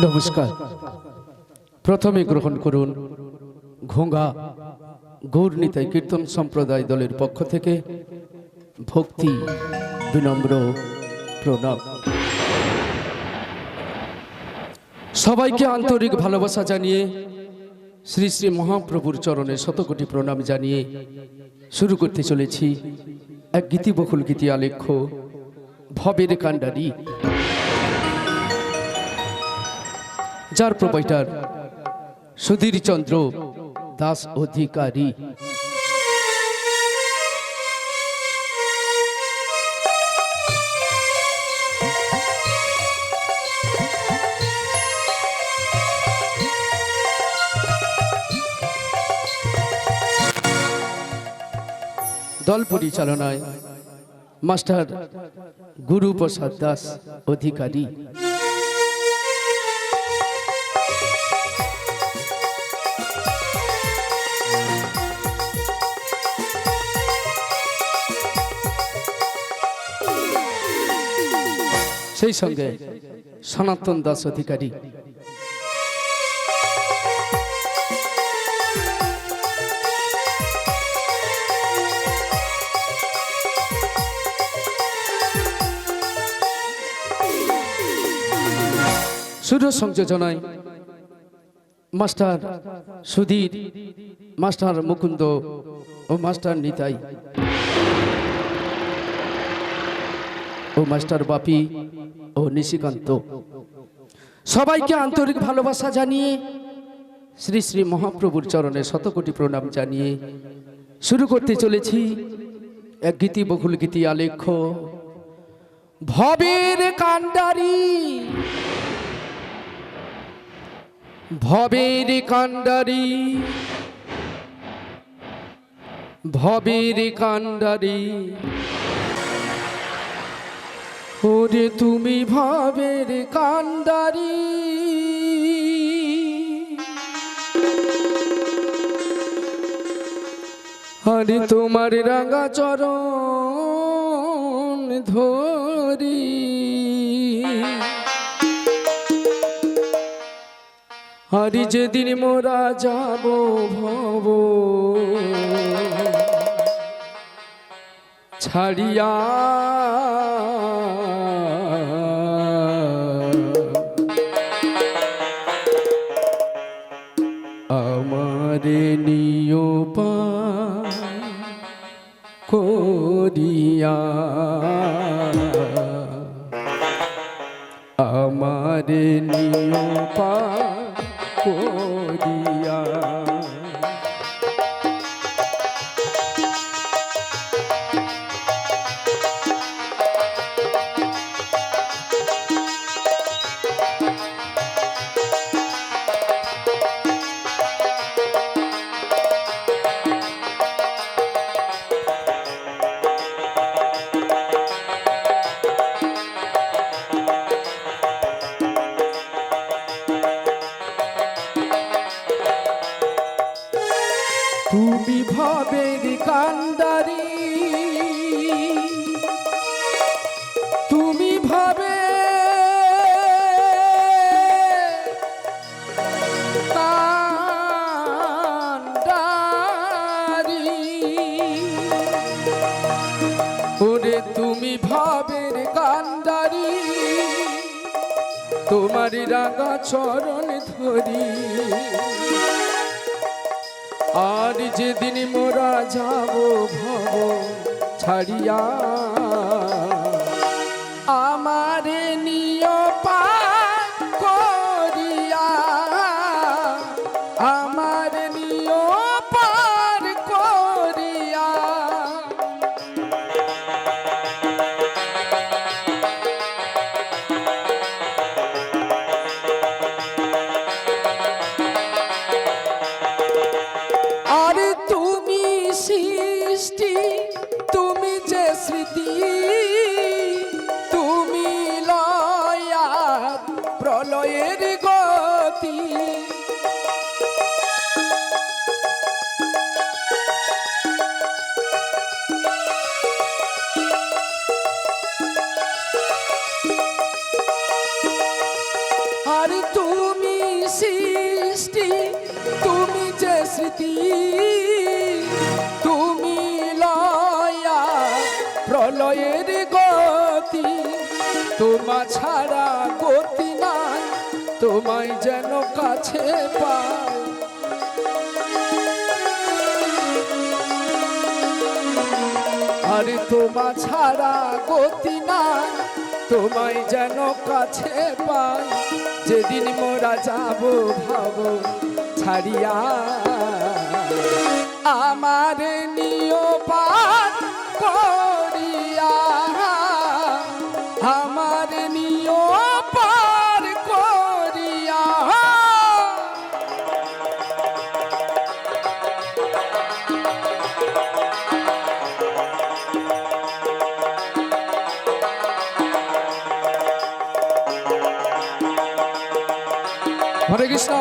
নমস্কার। প্রথমে গ্রহণ করুন ঘোঙ্গা গৌরনীতাই কীর্তন সম্প্রদায় দলের পক্ষ থেকে ভক্তি বিনম্র প্রণাম। সবাইকে আন্তরিক ভালোবাসা জানিয়ে শ্রী শ্রী মহাপ্রভুর চরণে শতকোটি প্রণাম জানিয়ে শুরু করতে চলেছি এক গীতিবহুল গীতি আলেখ্য, ভবের কাণ্ডারি। যার প্রোপাইটার সুধীর চন্দ্র দাস অধিকারী। দল পরিচালনায় মাস্টার গুরু প্রসাদ দাস অধিকারী। সেই সঙ্গে সনাতন দাস অধিকারী। সুর সংযোজনায় মাস্টার সুধীর মাস্টার মুকুন্দ ও মাস্টার নিতাই। ও মাস্টার বাপি, ও নিশিকান্ত। সবাইকে আন্তরিক ভালোবাসা জানিয়ে, শ্রী শ্রী মহাপ্রভুর চরণে শতকোটি প্রণাম জানিয়ে শুরু করতে চলেছি এক গীতি বহুল গীতি আলেখ্য। ভবের কাণ্ডারি। ভবের কাণ্ডারি। ভবের কাণ্ডারি। ওরে তুমি ভাবের কান্দারি আরে তোমার রাঙা চরণ ধরি। আরে যেদিন মোরা যাব ভব। ছাড়িয়া আমারে নিয় করিয়া তুমি ভবের কান্ডারি। তুমি ভাবে ওরে তুমি ভাবের কান্ডারি। তোমার রাঙা চরণ ধরি। যেদিন মোরা যাব ভব ছাড়িয়া সৃষ্টি, তুমি যে স্মৃতি, তুমি লয়া প্রলয়ের গতি, তোমা ছাড়া গতি নাই, তোমায় যেন কাছে পাই। আরে তোমা ছাড়া গতি নাই, তোমায় যেন কাছে পাই। যেদিন মোরা যাব ভাব ছাড়িয়া। আমার হরে কৃষ্ণ।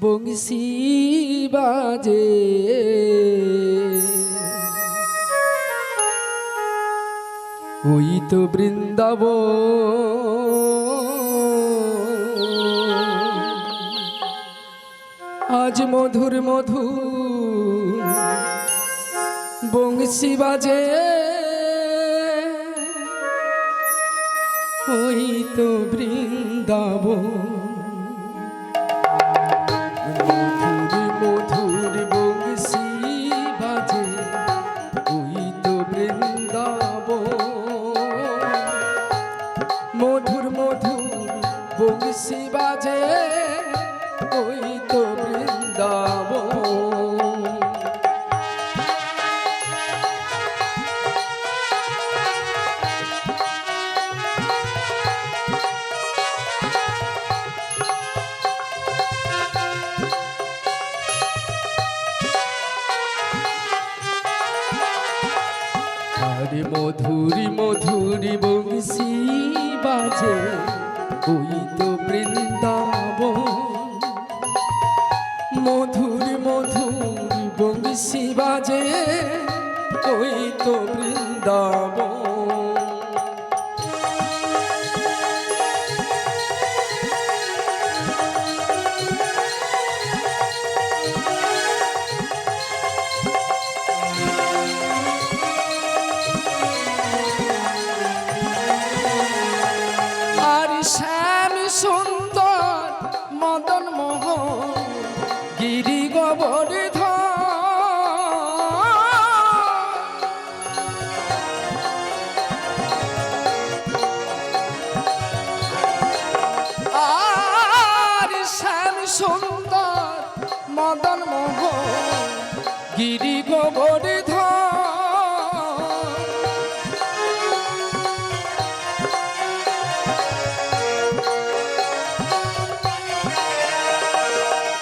বংশী বাজে। ওই তো বৃন্দাব আজ মধুর মধু বংশী বাজে। ওই তো বৃন্দাব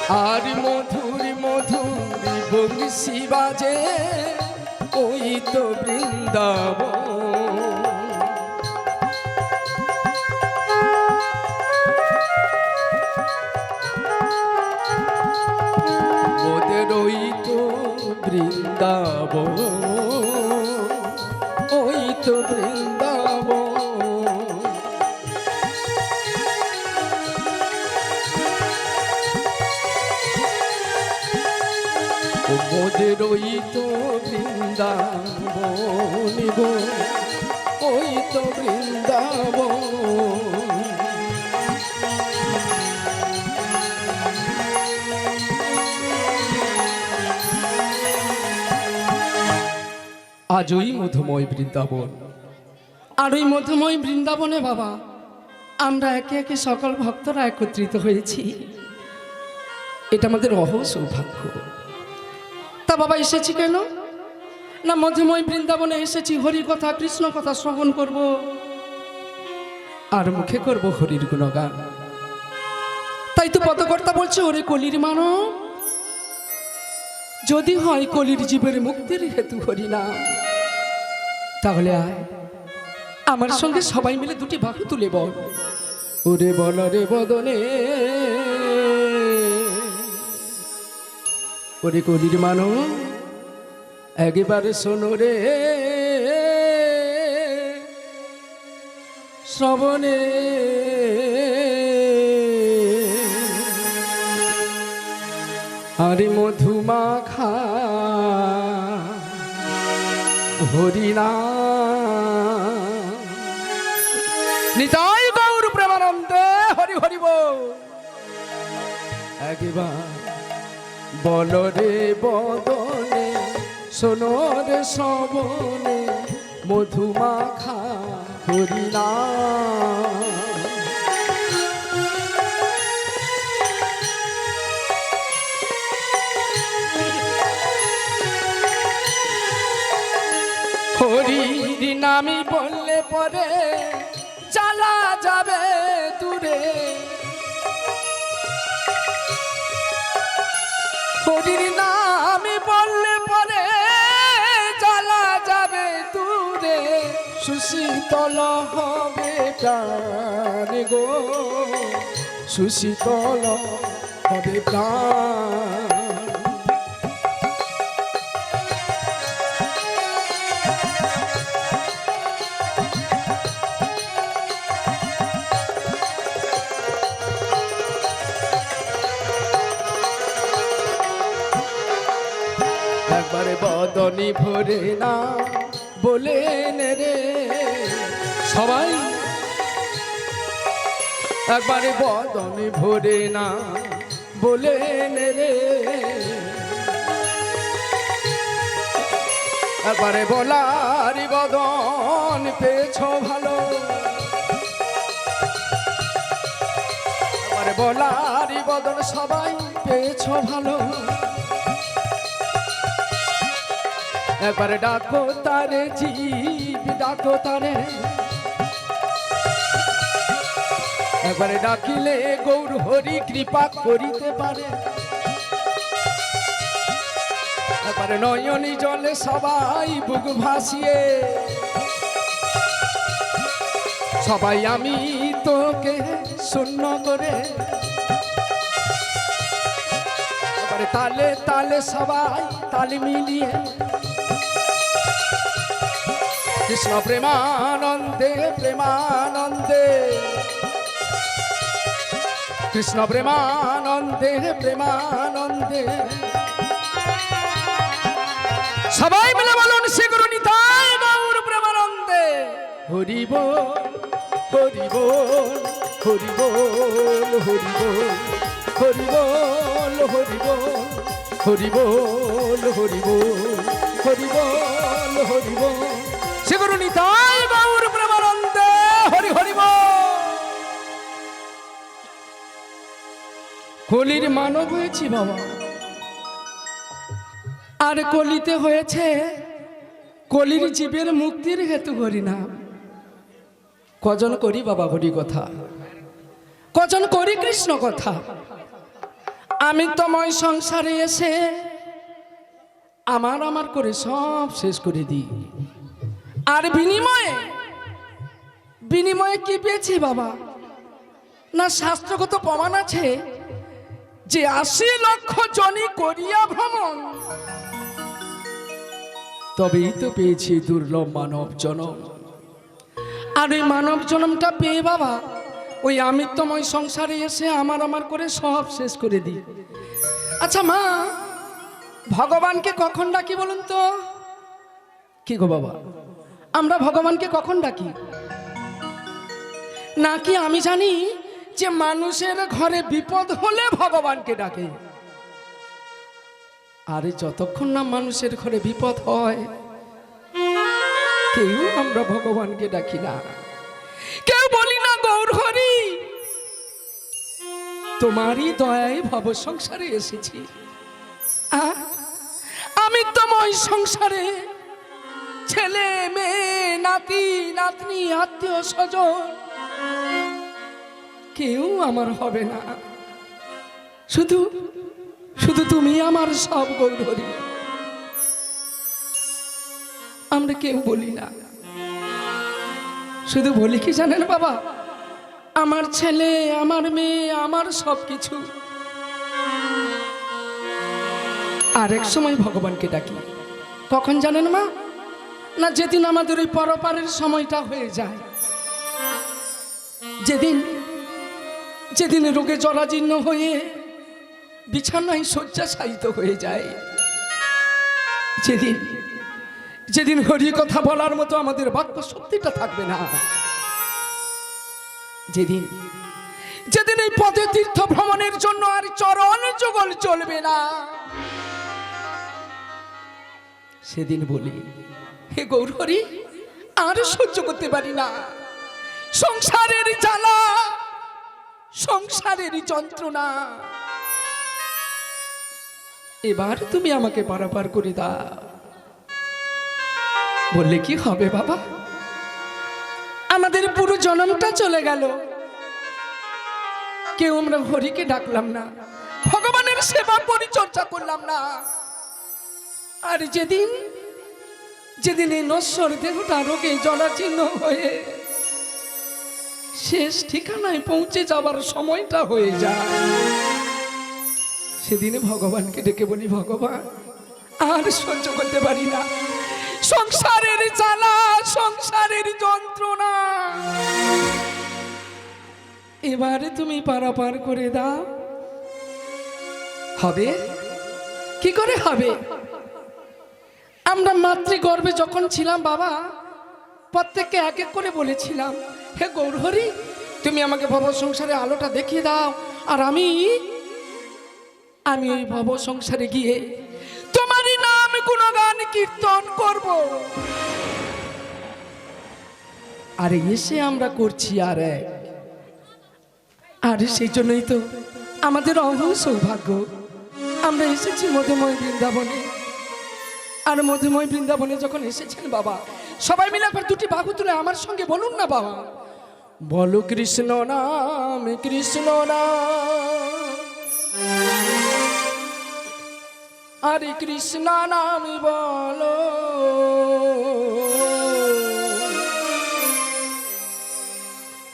আর মধুর মধুর বংশী বাজে ওই তো বৃন্দাব ওই তো বৃন্দাবন ওই তো বৃন্দাবন। আজ ওই মধুময় বৃন্দাবন। আর ওই মধুময় বৃন্দাবনে বাবা, আমরা একে একে সকল ভক্তরা একত্রিত হয়েছি। এটা আমাদের অহ সৌভাগ্য বাবা এসেছি কেন? না মধুময় বৃন্দাবনে এসেছি হরি কথা, কৃষ্ণ কথা শ্রবণ করব। আর মুখে করব হরির গুণগান। তাই তো পদকর্তা বলছে, ওরে কলির মানব। যদি হয় কলির জীবের মুক্তির হেতু হরি নাম তাহলে আমার সঙ্গে সবাই মিলে দুটি বাহু তুলে বল। ওরে বল রে বদনে ওরে কলির মানো একবারে শোনো রে। শ্রবণে। আরে মধুমাখা হরিনা নিতাই গৌর প্রেমানন্দে হরি হরিব একবার বলরে বদনে সোনর সবনে মধুমাখা হরিণা হরির নামি বললে পরে হরির নাম বললে পরে জ্বালা যাবে দূরে। সুশীতল হবে প্রাণ গো। সুশীতল হবে প্রাণ বদনি ভরে না বলেন রে। সবাই একবারে বদনি ভরে না বলেন রে। একবারে বলারি বদন পেছ ভালো। একবারে বলারি বদন সবাই পেছ ভালো। একবারে ডাকো তারে জীব ডাকো তারে একবারে ডাকিলে গৌর হরি কৃপা করিতে পারে। একবারে নয়নি জলে সবাই বুক ভাসিয়ে। সবাই আমি তোকে শূন্য করে। তালে তালে সবাই তালে মিলিয়ে কৃষ্ণ প্রেমানন্দে প্রেমানন্দে। কৃষ্ণ প্রেমানন্দে প্রেমানন্দে। সবাই মিলে বলুন, শ্রী গুরু নিতাই গৌর প্রেমানন্দে। হরিব হরিব হরিব হরিব হরিব হরিব হরিব হরিব হরিব হরিব কলির মানব হয়েছি বাবা। আর কলিতে হয়েছে কলির জীবের মুক্তির হেতু করি না। কজন করি বাবা হরি কথা? কজন করি কৃষ্ণ কথা? আমি তোমায় সংসারে এসে আমার আমার করে সব শেষ করে দিই। আর বিনিময়ে? বিনিময়ে কি পেয়েছি বাবা? না শাস্ত্রগত প্রমাণ আছে যে আশি লক্ষ জনই করিয়া ভ্রমণ। তবেই তো পেয়েছি দুর্লভ মানব জনম। আর ওই মানব জনমটা পেয়ে বাবা, ওই আমিত্বময় সংসারে এসে আমার আমার করে সব শেষ করে দিই। আচ্ছা মা, ভগবানকে কখন ডাকি বলুন তো? কি গো বাবা? আমরা ভগবানকে কখন ডাকি? নাকি আমি জানি যে মানুষের ঘরে বিপদ হলে ভগবানকে ডাকে? আরে যতক্ষণ না মানুষের ঘরে বিপদ হয়, কেউ আমরা ভগবানকে ডাকি না। কেউ বলি না, গৌর হরি, তোমারই দয়ায় ভব সংসারে এসেছি। আমি তোমার সংসারে ছেলে, মেয়ে, নাতি, নাতনি, আত্মীয় স্বজন। কেউ আমার হবে না। শুধু শুধু তুমি আমার সব গৌরহরি আমরা কেউ বলি না। শুধু বলি কি জানেন বাবা? আমার ছেলে, আমার মেয়ে, আমার সব কিছু আর এক সময় ভগবানকে ডাকি। কখন জানেন মা? না, যেদিন আমাদের ওই পরপারের সময়টা হয়ে যায়, যেদিন যেদিন রোগে জরাজীর্ণ হয়ে বিছানায় শয্যাশায়িত হয়ে যায়, যেদিন যেদিন হরি কথা বলার মতো আমাদের বাক্য শক্তিটা থাকবে না, যেদিন যেদিন এই পদে তীর্থ ভ্রমণের জন্য আর চরণ যুগল চলবে না, সেদিন বলি হে গৌরহরি, আর সহ্য করতে পারি না। সংসারের জ্বালা, সংসারের যন্ত্রণা। এবার তুমি আমাকে পারাপার করে দাও। বললে কি হবে বাবা? আমাদের পুরো জনমটা চলে গেল। কেউ আমরা হরিকে ডাকলাম না, ভগবানের সেবা পরিচর্যা করলাম না। আর যেদিন যেদিন এই নশ্বর দেহটা রোগে জলাচীর্ণ হয়ে শেষ ঠিকানায় পৌঁছে যাবার সময়টা হয়ে যায়। সেদিনে ভগবানকে ডেকে বলি, ভগবান, আর সহ্য করতে পারি না। সংসারের জ্বালা, সংসারের যন্ত্রণা। এবারে তুমি পারাপার করে দাও। হবে? কি করে হবে? আমরা মাতৃগর্ভে যখন ছিলাম, বাবা, প্রত্যেককে এক এক করে বলেছিলাম, হে গৌরহরি, তুমি আমাকে ভব সংসারে আলোটা দেখিয়ে দাও। আর আমি আমি ওই ভব সংসারে গিয়ে তোমারই নাম গুণগান কীর্তন করব। আর এসে আমরা করছি আর এক। আর সেই জন্যই তো আমাদের অহ সৌভাগ্য আমরা এসেছি মধুময় বৃন্দাবনে। আর মধুময় বৃন্দাবনে যখন এসেছেন বাবা, সবাই মিলে একবার দুটি বাহু তুলে আমার সঙ্গে বলুন না বাবা। বলো কৃষ্ণ নাম কৃষ্ণ নাম। আরে কৃষ্ণ নাম বলো।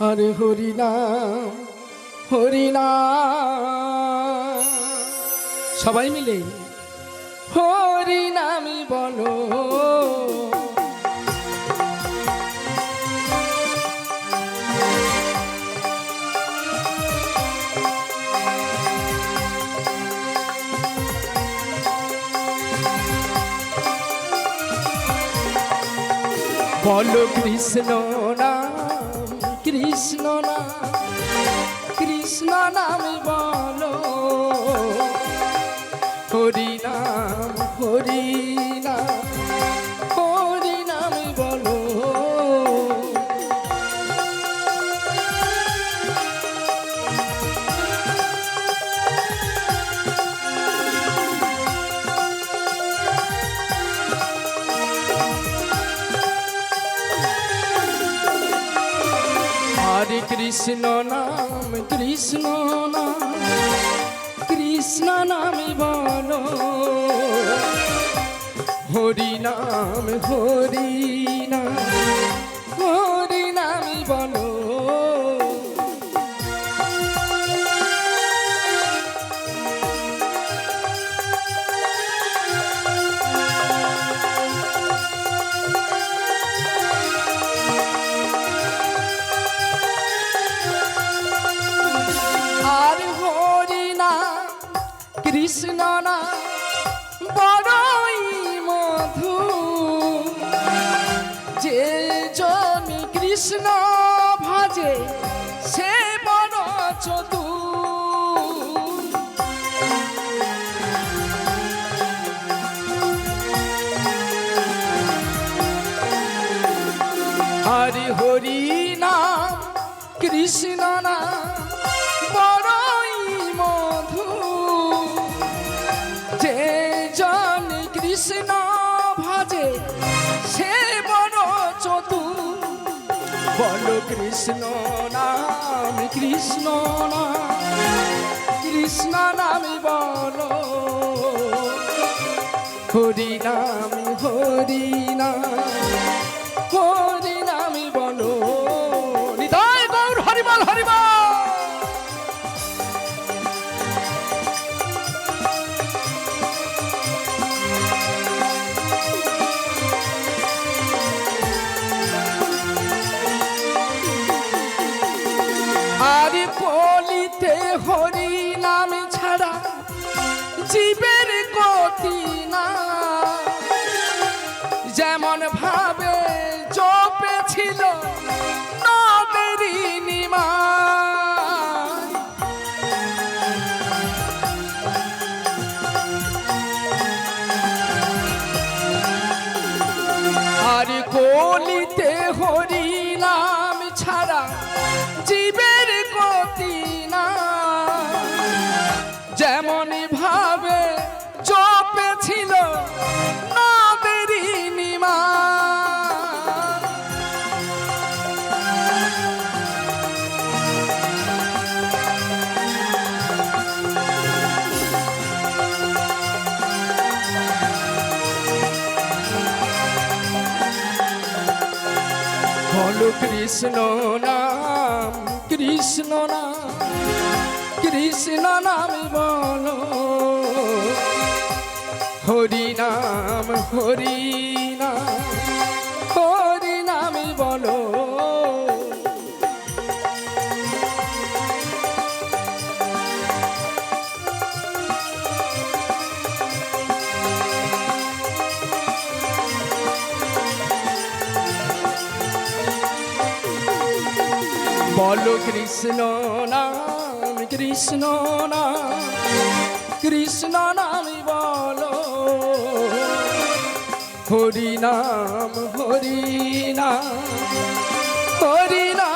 আরে হরি নাম হরি নাম। সবাই মিলে হরি নামি বলো। বলো কৃষ্ণ নাম কৃষ্ণ নাম কৃষ্ণ নাম কৃষ্ণ নাম কৃষ্ণ নাম কৃষ্ণ নামে বলো। হরি নাম হরি নাম। কৃষ্ণ নাম কৃষ্ণ নাম কৃষ্ণ নামি বলো। হরি নাম হরি নাম আর কলিতে হরি কৃষ্ণ নাম কৃষ্ণ নাম কৃষ্ণ নাম বলো। হরি নাম হরি নাম হরি নাম বলো। কৃষ্ণ নাম কৃষ্ণ নাম কৃষ্ণ নাম বলো। হরি নাম হরি নাম হরি নাম।